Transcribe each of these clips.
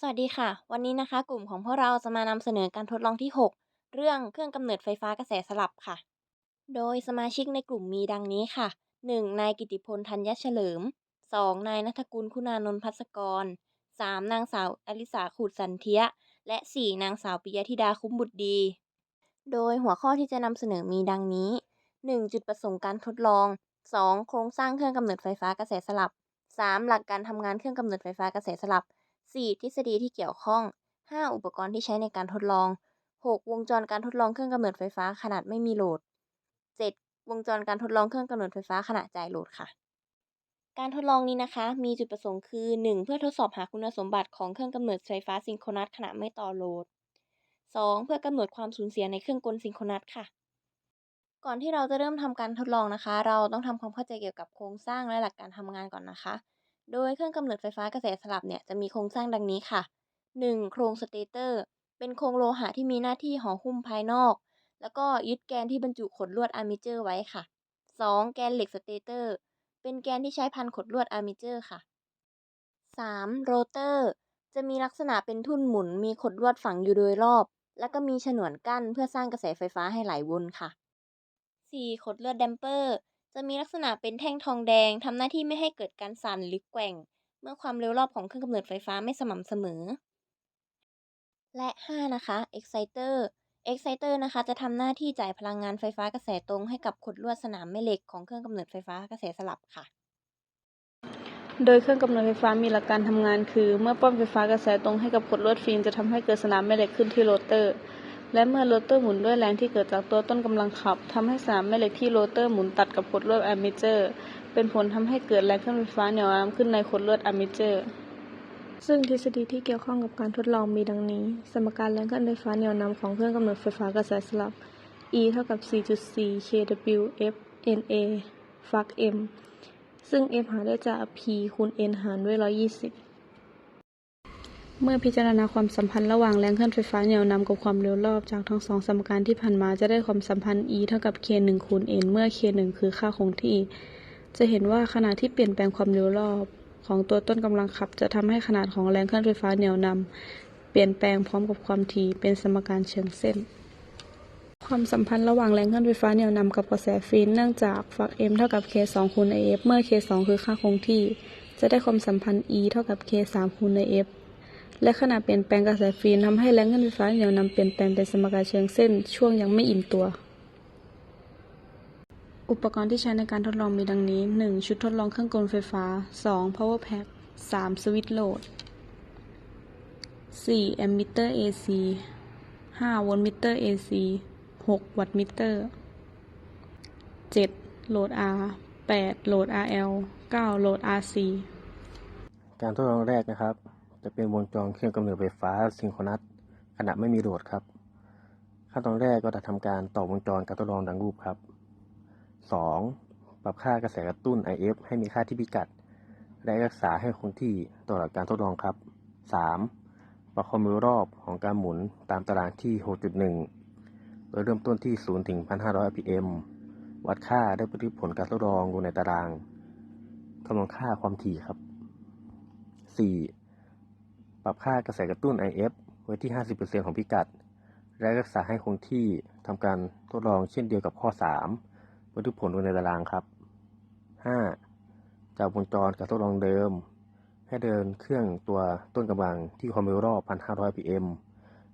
สวัสดีค่ะ วันนี้นะคะ กลุ่มของพวกเราจะมานำเสนอการทดลองที่ 6 เรื่องเครื่องกำเนิดไฟฟ้ากระแสสลับค่ะ โดยสมาชิกในกลุ่มมีดังนี้ค่ะ 1. นายกิติพลธัญเฉลิม 2. นายนัทกุลคุณานนท์พัสกร 3. นางสาวอลิสาขูดสันเทีย และ 4. นางสาวปิยธิดาคุ้มบุตรดี โดยหัวข้อที่จะนำเสนอมีดังนี้ 1. จุดประสงค์การทดลอง 2. โครงสร้างเครื่องกำเนิดไฟฟ้ากระแสสลับ 3. หลักการทำงานเครื่องกำเนิดไฟฟ้ากระแสสลับ 4. ทฤษฎีที่เกี่ยวข้อง 5. อุปกรณ์ที่ใช้ในการทดลอง 6. วงจรการทดลองเครื่องกำเนิดไฟฟ้าขนาดไม่มีโหลด 7. วงจรการทดลองเครื่องกำเนิดไฟฟ้าขณะจ่ายโหลดค่ะ การทดลองนี้นะคะ มีจุดประสงค์คือ 1. เพื่อทดสอบหาคุณสมบัติของเครื่องกำเนิดไฟฟ้าซิงโครนัสขณะไม่ต่อโหลด 2. เพื่อกำหนดความสูญเสียในเครื่องกลซิงโครนัสค่ะ ก่อนที่เราจะเริ่มทำการทดลองนะคะ เราต้องทำความเข้าใจเกี่ยวกับโครงสร้างและหลักการทำงานก่อนนะคะ โดยเครื่องกำเนิดไฟฟ้ากระแสสลับเนี่ยจะมีโครงสร้างดังนี้ค่ะ 1. โครงสเตเตอร์ เป็นโครงโลหะที่มีหน้าที่ห่อหุ้มภายนอก แล้วก็ยึดแกนที่บรรจุขดลวดอาร์มิเจอร์ไว้ค่ะ 2. แกนเหล็กสเตเตอร์ เป็นแกนที่ใช้พันขดลวดอาร์มิเจอร์ค่ะ 3. โรเตอร์ จะมีลักษณะเป็นทุ่นหมุน มีขดลวดฝังอยู่โดยรอบ แล้วก็มีฉนวนกั้นเพื่อสร้างกระแสไฟฟ้าให้ไหลวนค่ะ 4. ขดลวดแดมเปอร์ จะมีลักษณะเป็นแท่งทองแดงทำหน้าที่ไม่ให้เกิดการสั่นหรือแกว่ง เมื่อความเร็วรอบของเครื่องกำเนิดไฟฟ้าไม่สม่ำเสมอ และ 5 นะคะ exciter exciter นะคะจะทำหน้าที่จ่ายพลังงานไฟฟ้ากระแสตรงให้กับขดลวดสนามแม่เหล็กของเครื่องกำเนิดไฟฟ้ากระแสสลับค่ะ โดยเครื่องกำเนิดไฟฟ้ามีหลักการทำงานคือ เมื่อป้อมไฟฟ้ากระแสตรงให้กับขดลวดฟิล์มจะทำให้เกิดสนามแม่เหล็กขึ้นที่โรเตอร์ และเมื่อโรเตอร์หมุนด้วยแรงที่เกิดจากตัวต้นกำลังขับทำให้สนามแม่เหล็กที่โรเตอร์หมุนตัดกับขดลวดอาร์มิเจอร์ เป็นผลทำให้เกิดแรงเคลื่อนไฟฟ้าเหนี่ยวน้ำขึ้นในขดลวดอาร์มิเจอร์ ซึ่งทฤษฎีที่เกี่ยวข้องกับการทดลองมีดังนี้ สมการแรงเคลื่อนไฟฟ้าเหนี่ยวนำของเครื่องกำเนิดไฟฟ้ากระแสสลับ E เท่ากับ 4.4 kW F NA ฟัก M ซึ่ง F หาได้จาก P คูณ N หารด้วย 120 เมื่อพิจารณาความสัมพันธ์ระหว่างแรงเคลื่อนไฟฟ้าเหนี่ยวนำกับความเร็วรอบจากทั้งสองสมการที่ผ่านมาจะได้ความสัมพันธ์ E เท่ากับ K 1คูณ N เมื่อ K 1คือค่าคงที่ จะเห็นว่าขณะที่เปลี่ยนแปลงความเร็วรอบ ของตัวต้นกำลังขับ จะทำให้ขนาดของแรงเคลื่อนไฟฟ้าเหนี่ยวนำเปลี่ยนแปลงพร้อมกับความถี่เป็นสมการเชิงเส้น ความสัมพันธ์ระหว่างแรงเคลื่อนไฟฟ้าเหนี่ยวนำกับกระแสฟิล์มเนื่องจากฝัก m เท่ากับ k 2คูณ if เมื่อ k 2คือค่าคงที่ จะได้ความสัมพันธ์ e เท่ากับ k 3คูณ if และขณะเปลี่ยนแปลงกระแสฟิล์มทำให้แรงเคลื่อนไฟฟ้าเหนี่ยวนำเปลี่ยนแปลงเป็นสมการเชิงเส้น ช่วงยังไม่อิ่มตัว อุปกรณ์ที่ใช้ในการทดลองมีดังนี้ 1. ชุดทดลองเครื่องกลไฟฟ้า 2. power pack 3. สวิตช์โหลด 4. แอมมิเตอร์ AC 5. โวลต์มิเตอร์ AC 6. วัตต์มิเตอร์ 7. โหลด R 8. โหลด RL 9. โหลด RC การทดลองแรกนะครับ จะเป็นวงจรเครื่องกำเนิดไฟฟ้าซิงโครนัสขณะไม่มีโหลดครับ ขั้นตอนแรกก็จะทำการต่อวงจรการทดลองดังรูปครับ 2. ปรับค่ากระแสกระตุ้น IF ให้มีค่าที่พิกัด และรักษาให้คงที่ตลอดการทดลองครับ 3. ปรับความเร็วรอบของการหมุนตามตารางที่ 6.1 โดยเริ่มต้นที่ 0 ถึง 1,500 rpm วัดค่าได้บันทึกผลการทดลองลงในตารางคำนวณค่าความถี่ครับ 4. ปรับค่ากระแสกระตุ้น IF ไว้ที่ 50%ของพิกัด และรักษาให้คงที่ทำการทดลองเช่นเดียวกับข้อ3บันทึกผลลงในตารางครับ 5. จากวงจรการทดลองเดิม ให้เดินเครื่องตัวต้นกำลังที่ความเร็วรอบ 1,500 rpm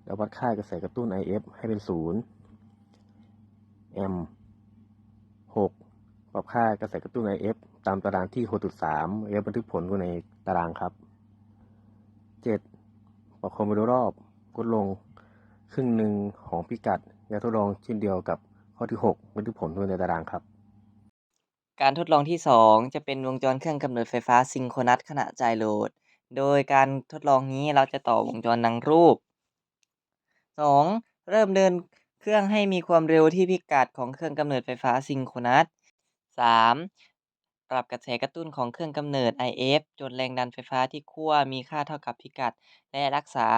แล้ววัดค่ากระแสกระตุ้น IF ให้เป็น0แอมป์ 6. ปรับค่ากระแสกระตุ้น IF ตามตารางที่ 6.3 และบันทึกผลลงในตารางครับ 7. ปรับความเร็วรอบลดลงครึ่งหนึ่งของพิกัดและทดลองเช่นเดียวกับข้อที่6บันทึกผลลงในตารางครับ การทดลองที่ 2 จะเป็นวงจรเครื่องกำเนิดไฟฟ้าซิงโครนัสขณะจ่ายโหลด โดยการทดลองนี้เราจะต่อวงจรดังรูป 2. เริ่มเดินเครื่องให้มีความเร็วที่พิกัดของเครื่องกำเนิดไฟฟ้าซิงโครนัส 3. ปรับกระแสกระตุ้นของเครื่องกำเนิด IF จนแรงดันไฟฟ้าที่ขั้วมีค่าเท่ากับพิกัด และรักษา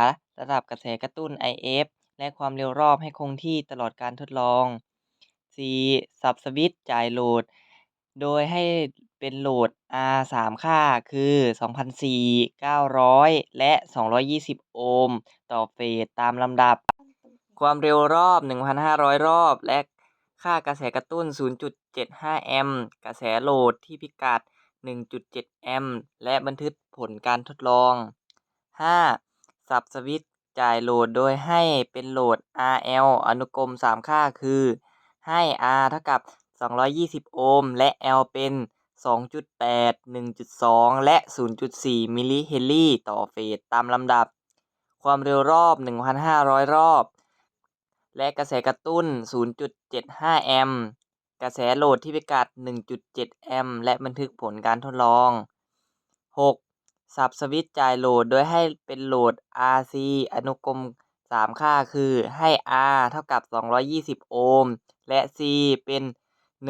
ระดับกระแสกระตุ้น IF และความเร็วรอบให้คงที่ตลอดการทดลอง 4. สับสวิตช์จ่ายโหลด โดยให้เป็นโหลด R สามค่า คือ2,400 900 และ 220 โอห์ม ต่อเฟสตามลำดับ ความเร็วรอบ 1,500 รอบ และค่ากระแสกระตุ้น 0.75 แอมป์ กระแสโหลดที่พิกัด 1.7 แอมป์ และบันทึกผลการทดลอง 5. สับสวิตช์จ่ายโหลดโดยให้เป็นโหลด RL อนุกรมสามค่าคือ ให้ R เท่ากับ 220 โอห์ม และ L เป็น 2.8 1.2 และ 0.4 มิลลิเฮนรี่ต่อเฟสตามลำดับ ความเร็วรอบ 1,500 รอบ และกระแสกระตุ้น 0.75 แอมป์ กระแสโหลดที่พิกัด 1.7 แอมป์และบันทึกผลการทดลอง 6. สับสวิตช์จ่ายโหลดโดยให้เป็นโหลด RC อนุกรมสามค่าคือให้ R เท่ากับ 220 โอห์ม และ C เป็น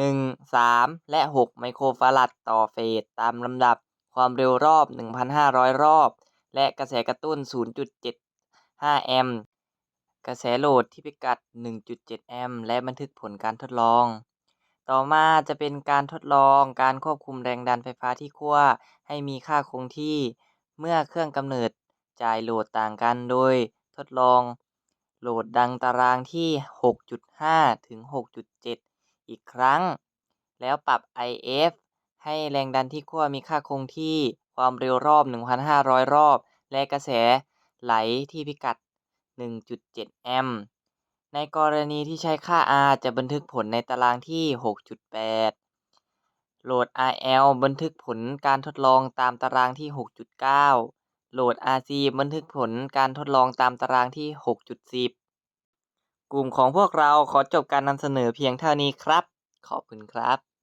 1 3 และ 6 ไมโครฟารัดต่อเฟส ตามลำดับความเร็วรอบ 1,500 รอบ และกระแสกระตุ้น 0.75 แอมป์กระแสโหลดที่พิกัด 1.7 แอมป์และบันทึกผลการทดลอง ต่อมาจะเป็นการทดลองการควบคุมแรงดันไฟฟ้าที่ขั้วให้มีค่าคงที่เมื่อเครื่องกำเนิดจ่ายโหลดต่างกัน โดยทดลองโหลดดังตารางที่ 6.5 ถึง 6.7 อีกครั้ง แล้วปรับ IF ให้แรงดันที่ขั้วมีค่าคงที่ความเร็วรอบ 1,500 รอบ และกระแสไหลที่พิกัด 1.7 แอมป์ ในกรณีที่ใช้ค่า R จะบันทึกผลในตารางที่ 6.8 โหลด RL บันทึกผลการทดลองตามตารางที่ 6.9 โหลด RC บันทึกผลการทดลองตามตารางที่ 6.10 กลุ่มของพวกเราขอจบการนำเสนอเพียงเท่านี้ครับ ขอบคุณครับ